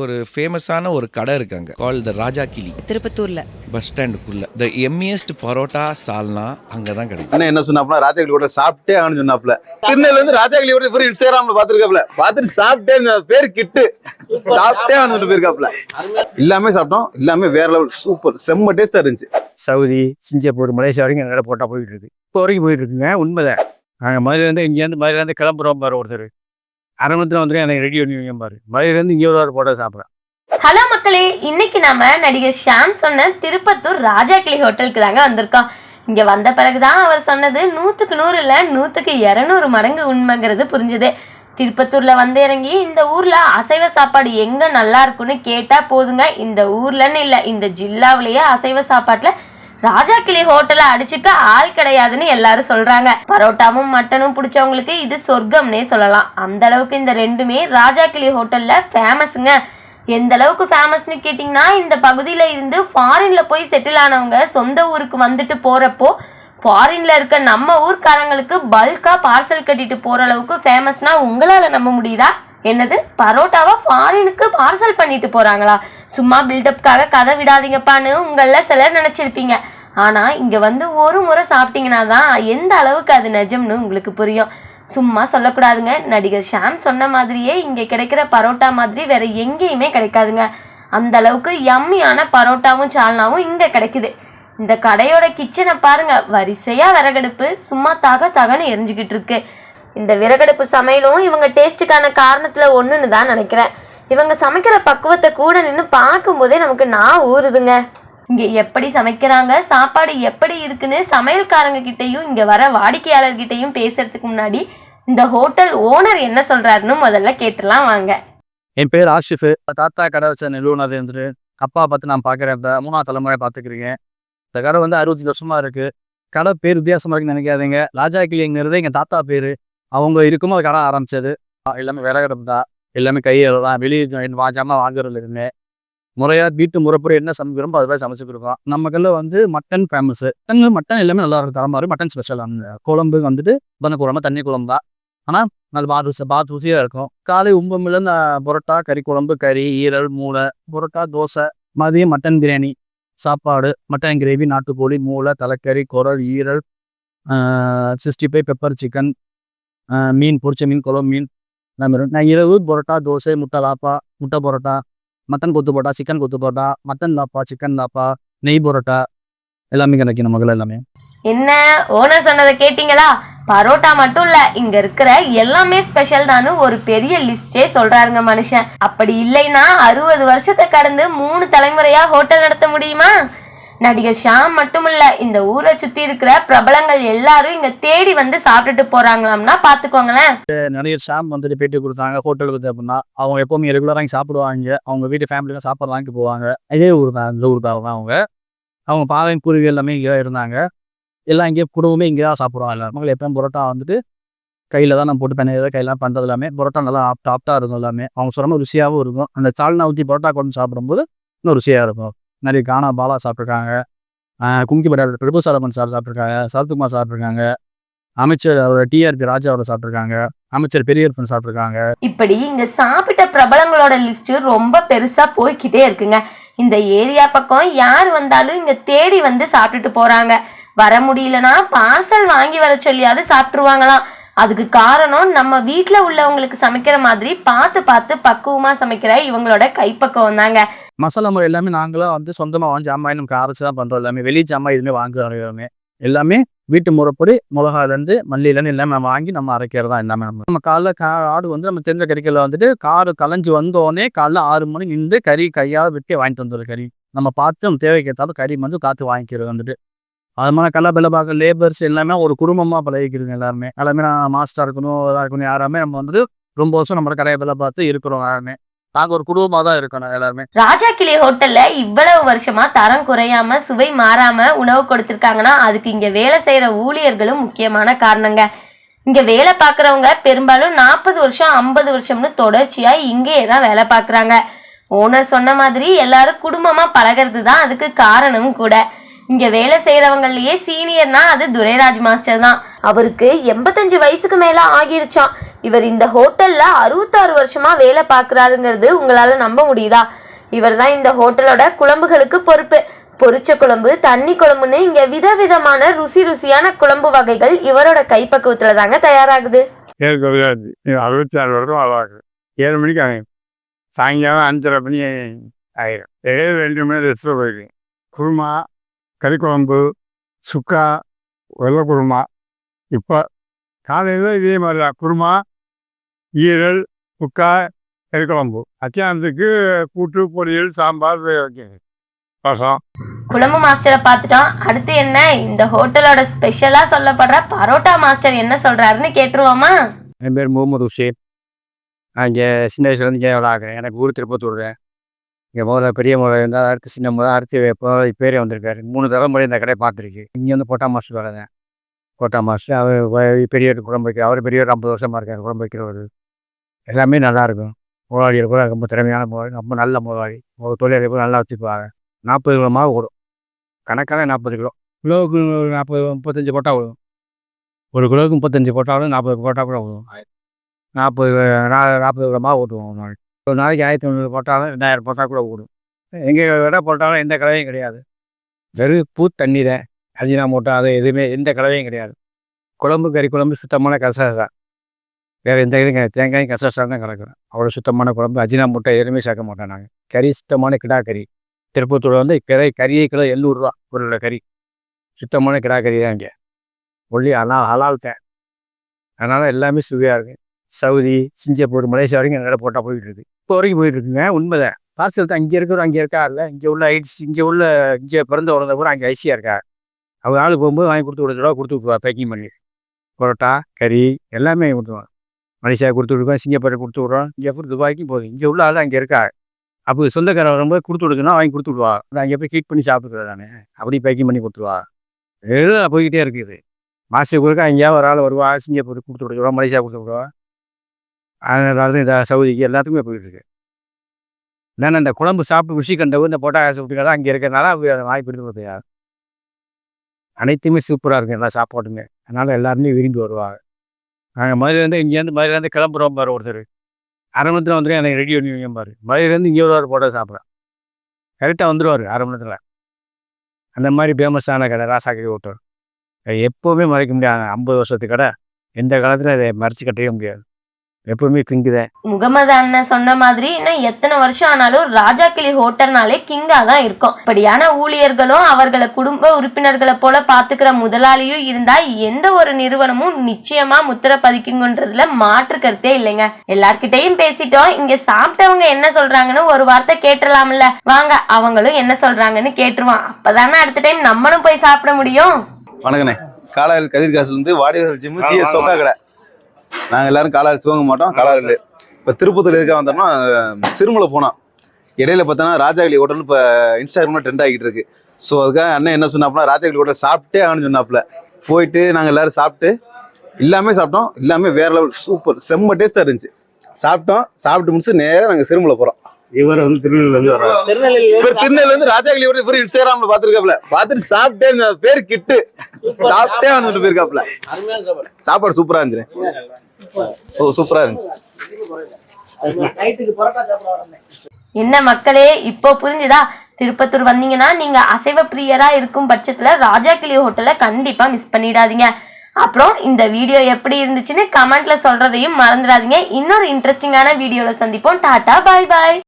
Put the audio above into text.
ஒரு ஃபேமஸான ஒரு கடை இருக்காங்க கால் த ராஜா கிளி திருப்பத்தூர்ல. பஸ் ஸ்டாண்டுக்குள்ள த எம்மியஸ்ட் பரோட்டா சால்னா அங்கே தான் கிடைக்கும். என்ன சொன்னாப்ல ராஜாக்களி கூட சாப்பிட்டே ஆகணும்னு சொன்னாப்ல திருநெல்வேலி இருந்து ராஜாக்களி கூட பேர் இன்ஸ்டாகிராம்ல பாத்துருக்காப்ல பாத்துட்டு சாப்பிட்டே இந்த பேர் கிட்டு. சாப்பிட்டே ஆகணும்னு போயிருக்காப்ல எல்லாமே சாப்பிட்டோம். எல்லாமே வேற லெவல் சூப்பர் செம்ம டேஸ்டா இருந்துச்சு. சவுதி சிங்கப்பூர் மலேசியா வரைக்கும் எங்கள் போட்டா போயிட்டு இருக்கு. இப்போ வரைக்கும் போயிட்டு இருக்குங்க உண்மைதான். நாங்கள் மதுரையிலேருந்து இங்கேருந்து மதுரையிலேருந்து கிளம்புறோம் பாரு ஒருத்தர். அரை மணி வந்துட்டு எனக்கு ரெடி பண்ணி பாரு. மதுரையிலேருந்து இங்கே ஒரு போட்டோ சாப்பிட்றேன் ஹலோ மக்களே இன்னைக்கு நாம நடிகர் ஷாம் சொன்ன திருப்பத்தூர் ராஜா கிளி ஹோட்டலுக்கு தாங்க வந்திருக்கோம். இங்க வந்த பிறகுதான் அவர் சொன்னது நூத்துக்கு நூறு இல்ல நூத்துக்கு இருநூறு மடங்கு உண்மைங்கிறது புரிஞ்சுது. திருப்பத்தூர்ல வந்து இறங்கி இந்த ஊர்ல அசைவ சாப்பாடு எங்க நல்லா இருக்குன்னு கேட்டா போதுங்க. இந்த ஊர்லன்னு இல்ல இந்த ஜில்லாவிலேயே அசைவ சாப்பாட்டுல ராஜா கிளி ஹோட்டலை அடிச்சுக்க ஆள் கிடையாதுன்னு எல்லாரும் சொல்றாங்க. பரோட்டாவும் மட்டனும் பிடிச்சவங்களுக்கு இது சொர்க்கம்னே சொல்லலாம். அந்த அளவுக்கு இந்த ரெண்டுமே ராஜா கிளி ஹோட்டல்ல ஃபேமஸுங்க எந்த அளவுக்கு ஃபேமஸ்னு கேட்டிங்கன்னா இந்த பகுதியில் இருந்து ஃபாரின்ல போய் செட்டில் ஆனவங்க சொந்த ஊருக்கு வந்துட்டு போறப்போ ஃபாரின்ல இருக்க நம்ம ஊர்க்காரங்களுக்கு பல்காக பார்சல் கட்டிட்டு போற அளவுக்கு ஃபேமஸ்னா உங்களால் நம்ப முடியுதா? என்னது? பரோட்டாவை ஃபாரினுக்கு பார்சல் பண்ணிட்டு போகிறாங்களா சும்மா பில்டப்காக கதை விடாதீங்கப்பான்னு உங்களில் சிலர் நினச்சிருப்பீங்க. ஆனால் இங்கே வந்து ஒரு முறை சாப்பிட்டீங்கன்னா தான் எந்த அளவுக்கு அது நிஜம்னு உங்களுக்கு புரியும். சும்மா சொல்லக்கூடாதுங்க. நடிகர் ஷாம் சொன்ன மாதிரியே இங்கே கிடைக்கிற பரோட்டா மாதிரி வேற எங்கேயுமே கிடைக்காதுங்க. அந்த அளவுக்கு யம்மியான பரோட்டாவும் சால்னாவும் இங்கே கிடைக்குது. இந்த கடையோட கிச்சனை பாருங்க. வரிசையாக விறகடுப்பு சும்மா தக தகன்னு எரிஞ்சுக்கிட்டு இருக்கு. இந்த விறகடுப்பு சமையலும் இவங்க டேஸ்ட்டுக்கான காரணத்தில் ஒன்றுன்னு தான் நினைக்கிறேன். இவங்க சமைக்கிற பக்குவத்தை கூட நின்று பார்க்கும்போதே நமக்கு நான் ஊறுதுங்க. இங்கே எப்படி சமைக்கிறாங்க சாப்பாடு எப்படி இருக்குன்னு சமையல்காரங்க கிட்டேயும் இங்கே வர வாடிக்கையாளர்கிட்டயும் பேசுறதுக்கு முன்னாடி இந்த ஹோட்டல் ஓனர் என்ன சொல்றாருன்னு முதல்ல கேட்டுலாம் வாங்க. என் பேர் ஆஷிஃபு. தாத்தா கடை வச்ச நிறுவனர் இருந்துட்டு அப்பா பார்த்து நான் பார்க்குறேன் இப்போ மூணாவது தலைமுறை பார்த்துக்கிறீங்க. இந்த கடை வந்து அறுபத்தஞ்சு வருஷமா இருக்கு. கடை பேர் வித்தியாசமாக இருக்குன்னு நினைக்காதீங்க. ராஜா கிளிங்கிறது எங்கள் தாத்தா பேர். அவங்க இருக்கும்போது கடை ஆரம்பிச்சது. எல்லாமே விறகடம் தான் எல்லாமே கையில் தான் வெளியே வாஜாமல் வாங்குறது இருக்குங்க முறையாக வீட்டு முறைப்படி என்ன சமைக்கிறோமோ அது மாதிரி சமைச்சு கொடுப்போம் வந்து மட்டன் ஃபேமஸ்ஸு மட்டன் மட்டன் எல்லாமே நல்லா இருக்கும். தரமா மட்டன் ஸ்பெஷல் அந்த குழம்பு வந்துட்டு பண்ண குழம்பு தண்ணி குழம்பு தான். ஆனால் நல்ல பாத் ருசி பாத் ருசியாக இருக்கும். காலை உம்பமில் இந்த புரோட்டா கறி குழம்பு கறி ஈரல் மூளை புரோட்டா தோசை மதியம் மட்டன் பிரியாணி சாப்பாடு மட்டன் கிரேவி நாட்டுக்கோழி மூளை தலைக்கறி குரல் ஈரல் சிக்ஸ்டி ஃபைவ் பெப்பர் சிக்கன் மீன் பொரிச்ச மீன் குழம்பு மீன் எல்லாமே இருக்கும். நான் இரவு பரோட்டா தோசை முட்டை லாப்பா முட்டை பரோட்டா மட்டன் கொத்து பரோட்டா சிக்கன் கொத்து பரோட்டா மட்டன் லாப்பா சிக்கன் லாப்பா நெய் பரோட்டா எல்லாமே கிடைக்கும் நமக்கு எல்லாமே என்ன ஓனர் சொன்னதை கேட்டிங்களா? பரோட்டா மட்டும் இல்ல இங்க இருக்கிற எல்லாமே ஸ்பெஷல் தானு ஒரு பெரிய லிஸ்டே சொல்றாருங்க மனுஷன். அப்படி இல்லைன்னா அறுபது வருஷத்தை கடந்து மூணு தலைமுறையா ஹோட்டல் நடத்த முடியுமா? நடிகர் ஷாம் மட்டுமில்ல இந்த ஊரை சுத்தி இருக்கிற பிரபலங்கள் எல்லாரும் இங்க தேடி வந்து சாப்பிட்டுட்டு போறாங்களாம்னா பாத்துக்கோங்களேன். நிறைய ஷாம் வந்துட்டு பேட்டி கொடுத்தாங்க ஹோட்டலுக்கு அப்படின்னா அவங்க எப்பவுமே ரெகுலராக சாப்பிடுவாங்க. அவங்க வீட்டு ஃபேமிலியில சாப்பாடு வாங்கி போவாங்க. இதே ஊர் தான் இந்த ஊர் தான் அவங்க. அவங்க பாவை குருவி எல்லாமே இங்கே இருந்தாங்க. எல்லாம் இங்கே குடும்பமே இங்கே தான் சாப்பிடுவாங்க எல்லாரும். மக்கள் எப்பவும் பரோட்டா வந்துட்டு கையில் தான் நான் போட்டு பண்ணி கையெல்லாம் பண்ணுறது எல்லாமே பரோட்டா நல்லா ஆப்ட் ஆப்டாக இருக்கும் எல்லாமே. அவங்க சொன்ன ருசியாகவும் இருக்கும். அந்த சால்னா ஊற்றி பரோட்டா கொண்டு சாப்பிடும்போது இன்னும் ருசியாக இருக்கும். நிறைய கானா பாலா சாப்பிட்ருக்காங்க கும்கி பட்டார் பிரபு சாதமன் சார் சாப்பிட்ருக்காங்க சரத்குமார் சாப்பிட்ருக்காங்க அமைச்சர் அவரோட டிஆர்பி ராஜா அவரை சாப்பிட்ருக்காங்க அமைச்சர் பெரியப்பன் சாப்பிட்ருக்காங்க இப்படி இங்க சாப்பிட்ட பிரபலங்களோட லிஸ்ட் ரொம்ப பெருசா போய்க்கிட்டே இருக்குங்க. இந்த ஏரியா பக்கம் யார் வந்தாலும் இங்க தேடி வந்து சாப்பிட்டுட்டு போறாங்க. வர முடியலன்னா பார்சல் வாங்கி வர சொல்லியாவது சாப்பிட்டுருவாங்களாம். அதுக்கு காரணம் நம்ம வீட்டில் உள்ளவங்களுக்கு சமைக்கிற மாதிரி பார்த்து பார்த்து பக்குவமா சமைக்கிற இவங்களோட கைப்பக்குவம் தாங்க மசாலா முறை எல்லாமே நாங்களாம் வந்து சொந்தமாக வாங்கி ஜாமான் நமக்கு அரைச்சி தான் பண்ணுறோம் எல்லாமே. வெளி ஜாமான் எதுவுமே வாங்க எல்லாமே எல்லாமே வீட்டு முறைப்படி மிளகாலேருந்து மல்லியிலேருந்து எல்லாமே நம்ம வாங்கி நம்ம அரைக்கிறது தான் எல்லாமே நம்ம. நம்ம காலைல கா ஆடு வந்து நம்ம தெரிஞ்ச கறிக்கையில் வந்துட்டு காடு கலைஞ்சு வந்தோடனே காலைல ஆறு மணி நின்று கறி கையால் வெட்டி வாங்கிட்டு வந்துடுற கறி. நம்ம பார்த்து நம்ம தேவைக்கு ஏற்றாலும் கறி வந்து காற்று வாங்கிக்கிறது வந்துட்டு. அது மாதிரி கல்லா பெல்ல பார்க்க லேபர்ஸ் எல்லாமே ஒரு குடும்பமாக பழகிக்கிறோங்க எல்லாருமே. எல்லாமே நான் மாஸ்டராக இருக்கணும் இதாக இருக்கணும் யாராமே நம்ம வந்து ரொம்ப வருஷம் நம்ம கடையை பெல்ல பார்த்து இருக்கிறோம் யாருமே. நாங்க ஒரு குடும்பமாக தான் இருக்கணும் எல்லாருமே. ராஜா கிளி ஹோட்டல்ல இவ்வளவு வருஷமா தரம் குறையாம சுவை மாறாம உணவு கொடுத்திருக்காங்கன்னா அதுக்கு இங்க வேலை செய்யற ஊழியர்களும் முக்கியமான காரணங்க. இங்க வேலை பார்க்குறவங்க பெரும்பாலும் நாற்பது வருஷம் ஐம்பது வருஷம்னு தொடர்ச்சியா இங்கேயே தான் வேலை பார்க்குறாங்க. ஓனர் சொன்ன மாதிரி எல்லாரும் குடும்பமா பழகிறது தான் அதுக்கு காரணமும் கூட. இங்க வேலை செய்யறவங்கலயே சீனியர்னா அது துரைராஜ் மாஸ்டர் தான். அவருக்கு எண்பத்தஞ்சு வயசுக்கு மேல ஆகிருச்சாம். இவர் இந்த ஹோட்டல்ல அறுபத்தாறு வருஷமா வேலை பார்க்கறாருங்கிறது உங்களால நம்ப முடியுதா? இவர் தான் இந்த ஹோட்டலோட குழம்புகளுக்கு பொறுப்பு. பொரிச்ச குழம்பு தண்ணி குழம்புன்னு இங்க விதவிதமான ருசி ருசியான குழம்பு வகைகள் இவரோட கைப்பக்குவத்துல தாங்க தயாராகுது. அறுபத்தி ஆறு வருஷம் ஆகும் ஏழு மணிக்கு ஆகும் சாயங்காலம் அஞ்சரை மணி ஆயிரும் ஏழு ரெண்டு மணி ரெஸ்ட் போயிருக்கு குருமா கறி குழம்பு சுக்கா வெள்ளை குருமா. இப்போ காலையில் இதே மாதிரி தான் குருமா ஈரல் சுக்கா கறி குழம்பு மத்தியானத்துக்கு கூட்டு பொரியல் சாம்பார் வைக்கணும் ரசம் குழம்பு மாஸ்டரை பார்த்துட்டோம். அடுத்து என்ன? இந்த ஹோட்டலோட ஸ்பெஷலா சொல்லப்படுற பரோட்டா மாஸ்டர் என்ன சொல்றாருன்னு கேட்டுருவோமா? என் பேர் முகமது ஹுசேன் நான் இங்கே சின்ன வயசுலேருந்து இங்கே விளாட்றேன் எனக்கு ஊர் திருப்பத்தூர். இங்கே முதல்ல பெரிய முறை இருந்தால் அடுத்து சின்ன முறை அடுத்து இப்போ பேரே வந்திருக்காரு. மூணு தலைமுறை இந்த கடையை பார்த்துருக்கு. இங்கே வந்து பொட்டா மாஸ்டர் வேலை தான். பொட்டா மாஸ்டர் அவர் பெரியவர் குழம்பு வைக்கிற அவர் பெரியவர் ஐம்பது வருஷமாக இருக்கார் குழம்பு வைக்கிறவர். எல்லாமே நல்லாயிருக்கும் முதலாளிகள் கூட ரொம்ப திறமையான முதலாளி ரொம்ப நல்ல முதலாளி. ஒரு தொழிலாளி நல்லா வச்சுக்குவாங்க. நாற்பது கிலோ மாவு கணக்கான நாற்பது கிலோ. கிலோவுக்கு ஒரு நாற்பது முப்பத்தஞ்சு போட்டா வரும் ஒரு கிலோவுக்கு முப்பத்தஞ்சு போட்டாலும் நாற்பது போட்டா கூட வரும் நாற்பது நாற்பது கிலோ மாவு ஓட்டுவோம் ஒரு நாளைக்கு. ஒரு நாளைக்கு ஆயிரத்தி ஐநூறு போட்டாலும் ரெண்டாயிரம் போட்டால் கூட ஓடும். எங்கே விட போட்டாலும் எந்த கலவையும் கிடையாது. வெறும் பூ தண்ணி தான் அஜினா மூட்டை அது எதுவுமே எந்த கலவையும் கிடையாது. குழம்பு கறி குழம்பு சுத்தமான கசகசா. வேறு எந்த இதுவும் கிடையாது. தேங்காயும் கசகசா தான் கலக்கிறோம். அவ்வளோ சுத்தமான குழம்பு அஜினா மூட்டை எதுவுமே சேர்க்க மாட்டோம் நாங்கள் கறி சுத்தமான கிடா கறி. திருப்பத்தூர் வந்து கறி கறியே கிலோ எழுநூறுரூவா ஒரு கறி. சுத்தமான கிடா கறி தான் இங்கே. ஒல்லி ஹலால் ஹலால் தான். அதனால் எல்லாமே சுவையாக இருக்குது சவுதி சிங்கப்பூர் மலேசியா வரைக்கும் என்னால் போட்டால் போயிட்டுருக்கு. இப்போ வரைக்கும் போயிட்டுருக்குங்க. உண்மைதான். பார்சல் தான் இங்கே இருக்கிற அங்கே இருக்கா இல்லை இங்கே உள்ள ஐடிஸ் இங்கே உள்ள இங்கே பிறந்த வளர்ந்த கூட அங்கே ஐசியாக இருக்கா அவங்க ஆள் போகும்போது வாங்கி கொடுத்து விடுறதோட கொடுத்து விட்ருவா பேக்கிங் பண்ணி. பரோட்டா கறி எல்லாமே வாங்கி மலேசியா கொடுத்து விடுவோம் சிங்கப்பூர் கொடுத்து விட்றோம் அப்புறம் துபாய்க்கும் போகுது. இங்கே உள்ள ஆள் அங்கே இருக்கா அப்போ சொந்தக்காரர் வரும்போது கொடுத்து விடுதுன்னா வாங்கி கொடுத்து விடுவா அதை அங்கே போய் ஹீட் பண்ணி சாப்பிட்றது தானே. அப்படி பேக்கிங் பண்ணி கொடுத்துருவா எல்லாம் போய்கிட்டே இருக்குது. மாதத்துக்கு ஒருக்கா எங்கேயாவது ஒரு ஆள் வருவா சிங்கப்பூர் கொடுத்து விடுவோம் மலேசியா கொடுத்து விடுவோம் அதனால இந்த சவுதிக்கு எல்லாத்துக்குமே போயிட்டு இருக்கு. நான் இந்த குழம்பு சாப்பிட்டு ருசி கண்டவு இந்த போட்டா சாப்பிட்டுக்காத அங்கே இருக்கிறனால அவங்க அதை வாய்ப்பு எடுத்து பார்த்தியா அனைத்துமே சூப்பராக இருக்கும் எல்லா சாப்பாட்டுமே. அதனால் எல்லாருமே விரும்பி வருவாங்க. நாங்கள் மதுரையிலேருந்து இங்கேருந்து மதுரையிலேருந்து கிளம்புறோம் பாரு ஒருத்தர். அரை மணி நேரத்தில் வந்துடும் எனக்கு ரெடி பண்ணி வைங்க பாரு. மதுரையிலேருந்து இங்கே வருவார் போட்டா சாப்பிட்றேன் கரெக்டாக வந்துடுவார் அரை மணி நேரத்தில் அந்த மாதிரி ஃபேமஸான கடை ராசாக்கி ஹோட்டல். எப்போவுமே மறைக்க முடியாது. ஐம்பது வருஷத்து கடை. எந்த காலத்தில் அதை மறைச்சு கட்டவே முடியாது. எப்பவுமே திங்குதேன் முகமது அண்ணன் சொன்ன மாதிரி இன்னும் எத்தனை வருஷம் ஆனாலும் ராஜா கிளி ஹோட்டல்னாலே கிங்கா தான் இருக்கும். அப்படியான ஊழியர்களும் அவர்களை குடும்ப உறுப்பினர்களை போல பாத்துக்கிற முதலாளியும் இருந்தா எந்த ஒரு நிறுவனமும் நிச்சயமா முத்திர பதிக்குங்கன்றதுல மாற்று கருத்தே இல்லைங்க. எல்லார்கிட்டயும் பேசிட்டோம். இங்க சாப்பிட்டவங்க என்ன சொல்றாங்கன்னு ஒரு வார்த்தை கேட்டுடலாம்ல. வாங்க அவங்களும் என்ன சொல்றாங்கன்னு கேட்டுருவான் அப்பதானே அடுத்த டைம் நம்மளும் போய் சாப்பிட முடியும். வணக்கண்ணே. காலாயில் கதிர்காசுல இருந்து வாடிவாசல் ஜிம்மு ஜிஎஸ் சொக்கா கடை. நாங்கள் எல்லாரும் காலாயில் சிவங்க மாட்டோம் காலாயில் இப்போ திருப்பத்தூர் எதுக்காக வந்தோம்னா சிறுமலை போனோம் இடையில பார்த்தோன்னா ராஜாகளி ஹோட்டல் இப்போ இன்ஸ்டாகிராமில் ட்ரெண்ட் ஆகிட்டு இருக்கு. ஸோ அதுக்காக அண்ணன் என்ன சொன்னாப்புல ராஜாகளி ஹோட்டல் சாப்பிட்டே ஆகணும்னு சொன்னாப்புல. போயிட்டு நாங்கள் எல்லாரும் சாப்பிட்டு எல்லாமே சாப்பிட்டோம். எல்லாமே வேற லெவல் சூப்பர் செம்ம டேஸ்ட்டாக இருந்துச்சு. சாப்பிட்டோம் சாப்பிட்டு முடிச்சு நேராக நாங்கள் சிறுமலை போகிறோம் இவர் வந்து திருநெல்வேலியிலேருந்து வர்றாரு. இப்போ திருநெல்வேலி இருந்து ராஜாகளி ஹோட்டல் இவர் இன்ஸ்டாகிராமில் பார்த்துருக்காப்புல. பார்த்துட்டு சாப்பிட்டே இந்த பேர் கிட்டு. சாப்பிட்டே ஆகணும்னு போயிருக்காப்புல சாப்பாடு சூப்பரா இருந்துச்சு. சூப்பரா இருந்துச்சு. என்ன மக்களே இப்போ புரிஞ்சுதா? திருப்பத்தூர் வந்தீங்கன்னா நீங்க அசைவ பிரியரா இருக்கும் பட்சத்துல ராஜா கிளி ஹோட்டலை கண்டிப்பா மிஸ் பண்ணிடாதீங்க. அப்புறம் இந்த வீடியோ எப்படி இருந்துச்சுன்னு கமெண்ட்ல சொல்றதையும் மறந்துடாதீங்க. இன்னொரு இன்ட்ரெஸ்டிங்கான வீடியோல சந்திப்போம். டாடா பாய் பாய்.